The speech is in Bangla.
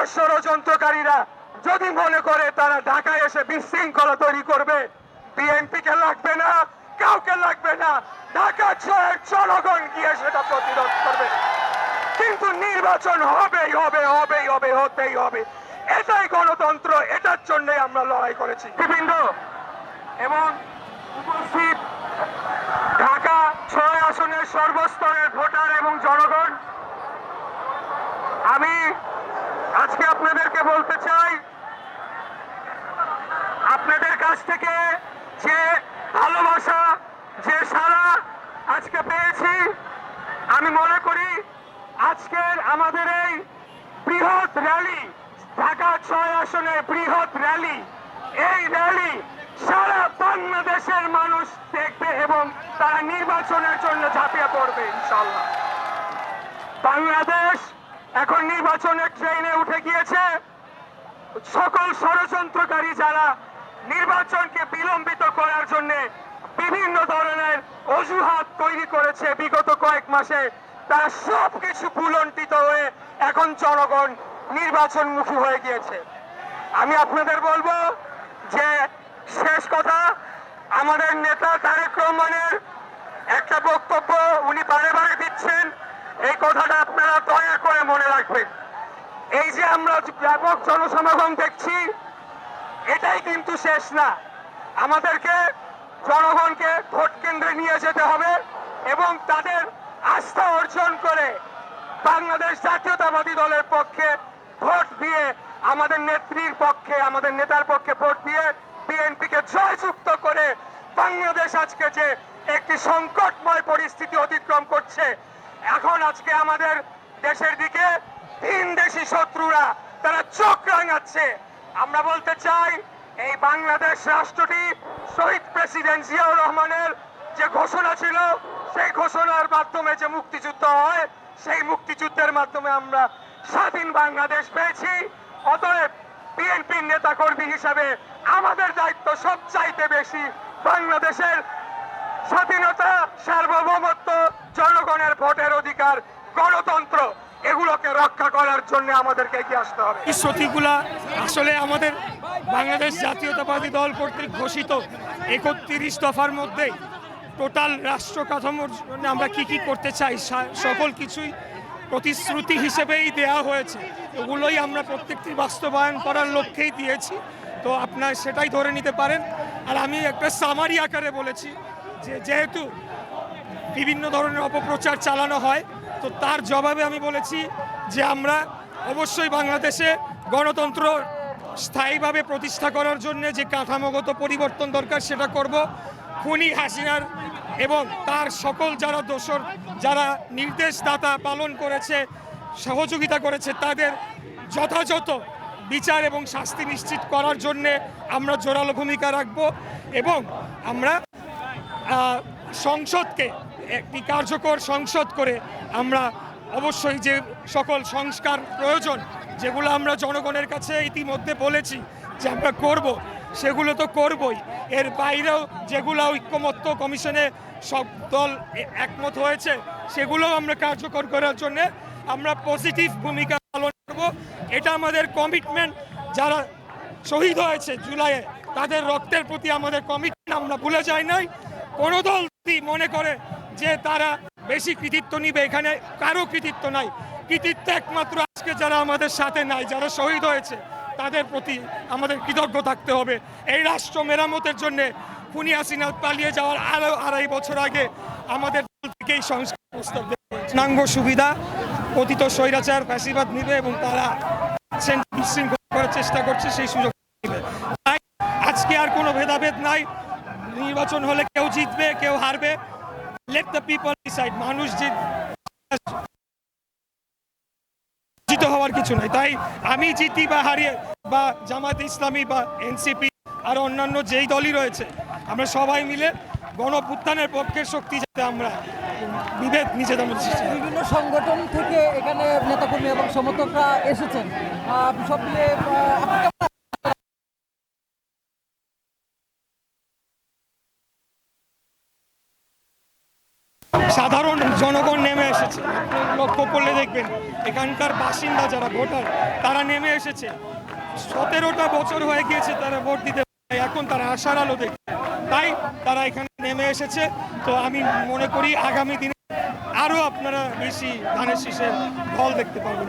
আর ষড়যন্ত্রকারীরা যদি মনে করে তারা ঢাকায় এসে বিশৃঙ্খলা তৈরি করবে বিএনপি কে লাগবে না, কাউকে লাগবে না, ঢাকা ছয়ের জনগণ গিয়ে সেটা প্রতিরোধ করবে। কিন্তু নির্বাচন হবেই, হবে হবেই হবে, হতেই হবে। এটাই গণতন্ত্র, এটার জন্যই আমরা লড়াই করেছি। বিভিন্ন এবং উপস্থিত ঢাকা ছয় আসনের সর্বস্তরের ভোটার এবং জনগণ আমি আজকে আপনাদেরকে বলতে চাই, আপনাদের কাছ থেকে যে ভালোবাসা, যে সারা আজকে পেয়েছি, আমি মনে করি আজকের আমাদের এই বৃহৎ র্যালি, ঢাকা ছয় আসনের বৃহৎ র্যালি, এই র্যালি সারা বাংলাদেশের মানুষ দেখবে এবং তারা নির্বাচনের জন্য ঝাঁপিয়ে পড়বে ইনশাল্লাহ বাংলাদেশ এখন নির্বাচনের ট্রেনে উঠে গিয়েছে সকল ষড়যন্ত্রকারী যারা নির্বাচনকে বিলম্বিত করার জন্য বিভিন্ন ধরনের অজুহাত তৈরি করেছে বিগত কয়েক মাসে, তারা সব কিছু ভুলন্টিত হয়ে এখন জনগণ নির্বাচনমুখী হয়ে গিয়েছে। আমি আপনাদের বলব যে শেষ কথা, আমাদের নেতা তারেক রহমানের একটা বক্তব্য উনি বারে বারে দিচ্ছেন। এই কথাটা আপনারা দয়া রাখবেন এই যে আমরা ব্যাপক জনসমাগম দেখছি, এটাই কিন্তু শেষ না। আমাদেরকে জনগণকে ভোট কেন্দ্রে নিয়ে যেতে হবে এবং তাদের আস্থা অর্জন করে বাংলাদেশ জাতীয়তাবাদী দলের পক্ষে ভোট দিয়ে আমাদের নেত্রীর পক্ষে, আমাদের নেতার পক্ষে ভোট দিয়ে বিএনপিকে জয়যুক্ত করে বাংলাদেশ আজকে যে একটি সংকটময় পরিস্থিতি অতিক্রম করছে, এখন আজকে আমাদের দেশের দিকে তিন দেশি শত্রুরা, তারা চোখ রাঙাচ্ছে। আমরা বলতে চাই, এই বাংলাদেশ রাষ্ট্রটি শহীদ প্রেসিডেন্ট জিয়াউর রহমানের যে ঘোষণা ছিল, সেই ঘোষণার মাধ্যমে যে মুক্তিযুদ্ধ হয়, সেই মুক্তিযুদ্ধের মাধ্যমে আমরা স্বাধীন বাংলাদেশ পেয়েছি। অতএব বিএনপির নেতা কর্মী হিসাবে আমাদের দায়িত্ব সবচাইতে বেশি বাংলাদেশের স্বাধীনতা, সার্বভৌমত্ব, জনগণের ভোটের অধিকার, গণতন্ত্র করার জন্য আমাদেরকে এগিয়ে আসতে হবে। এই সতীগুলা আসলে আমাদের বাংলাদেশ জাতীয়তাবাদী দল কর্তৃক ঘোষিত একত্রিশ দফার মধ্যে টোটাল রাষ্ট্র কাঠামোর জন্য আমরা কি কি করতে চাই সকল কিছুই প্রতিশ্রুতি হিসেবেই দেয়া হয়েছে। ওগুলোই আমরা প্রত্যেকটি বাস্তবায়ন করার লক্ষ্যেই দিয়েছি। তো আপনার সেটাই ধরে নিতে পারেন। আর আমি একটা সামারি আকারে বলেছি যে যেহেতু বিভিন্ন ধরনের অপপ্রচার চালানো হয়, তো তার জবাবে আমি বলেছি যে আমরা অবশ্যই বাংলাদেশে গণতন্ত্র স্থায়ীভাবে প্রতিষ্ঠা করার জন্য যে কাঠামোগত পরিবর্তন দরকার সেটা করব। খুনি হাসিনার এবং তার সকল যারা দোসর যারা নির্দেশদাতা পালন করেছে, সহযোগিতা করেছে, তাদের যথাযথ বিচার এবং শাস্তি নিশ্চিত করার জন্যে আমরা জোরালো ভূমিকা রাখব এবং আমরা সংসদকে একটি কার্যকর সংসদ করে আমরা অবশ্যই যে সকল সংস্কার প্রয়োজন, যেগুলো আমরা জনগণের কাছে ইতিমধ্যে বলেছি যে আমরা করব, সেগুলো তো করবই। এর বাইরেও যেগুলো ঐক্যমত্য কমিশনে সব দল একমত হয়েছে, সেগুলোও আমরা কার্যকর করার জন্য আমরা পজিটিভ ভূমিকা পালন করব। এটা আমাদের কমিটমেন্ট যারা শহীদ হয়েছে জুলাইয়ে, তাদের রক্তের প্রতি আমাদের কমিটমেন্ট আমরা ভুলে যাই নাই। কোনো দল মনে করে যে তারা বেশি কৃতিত্ব নিবে এখানে, কারও কৃতিত্ব নাই। কৃতিত্ব একমাত্র আজকে যারা আমাদের সাথে নাই, যারা শহীদ হয়েছে, তাদের প্রতি আমাদের কৃতজ্ঞ থাকতে হবে। এই রাষ্ট্র মেরামতের জন্য খুনি হাসিনা পালিয়ে যাওয়ার আরও আড়াই বছর আগে আমাদের দল থেকে এই সংস্কার প্রস্তাব দেওয়া সুবিধা পতিত স্বৈরাচার, ফ্যাসিবাদ নিবে এবং তারা বিশৃঙ্খলা করার চেষ্টা করছে, সেই সুযোগ নিবে। তাই আজকে আর কোনো ভেদাভেদ নাই। নির্বাচন হলে কেউ জিতবে, কেউ হারবে। লেট দ্য পিপল ডিসাইড মানুষ যে জিত হওয়ার কিছু নাই। তাই আমি জিতি বা হারিয়ে বা জামাত ইসলামী বা এনসিপি আর অন্যান্য যেই দলই রয়েছে, আমরা সবাই মিলে গণপুত্থানের পক্ষের শক্তি যাতে আমরা বিভেদ নিজেদের মধ্যে। বিভিন্ন সংগঠন থেকে এখানে নেতাকর্মী এবং সমর্থকরা এসেছেন। সব মিলে সাধারণ জনগণ নেমে এসেছে। লক্ষ্য করলে দেখবেন, এখানকার বাসিন্দা যারা, ভোটার, তারা নেমে এসেছে। সতেরোটা বছর হয়ে গিয়েছে তারা ভোট দিতে। এখন তারা আশার আলো দেখছে। তাই তারা এখানে নেমে এসেছে। তো আমি মনে করি আগামী দিনে আরও আপনারা বেশি ধানের শীষের ফল দেখতে পারবেন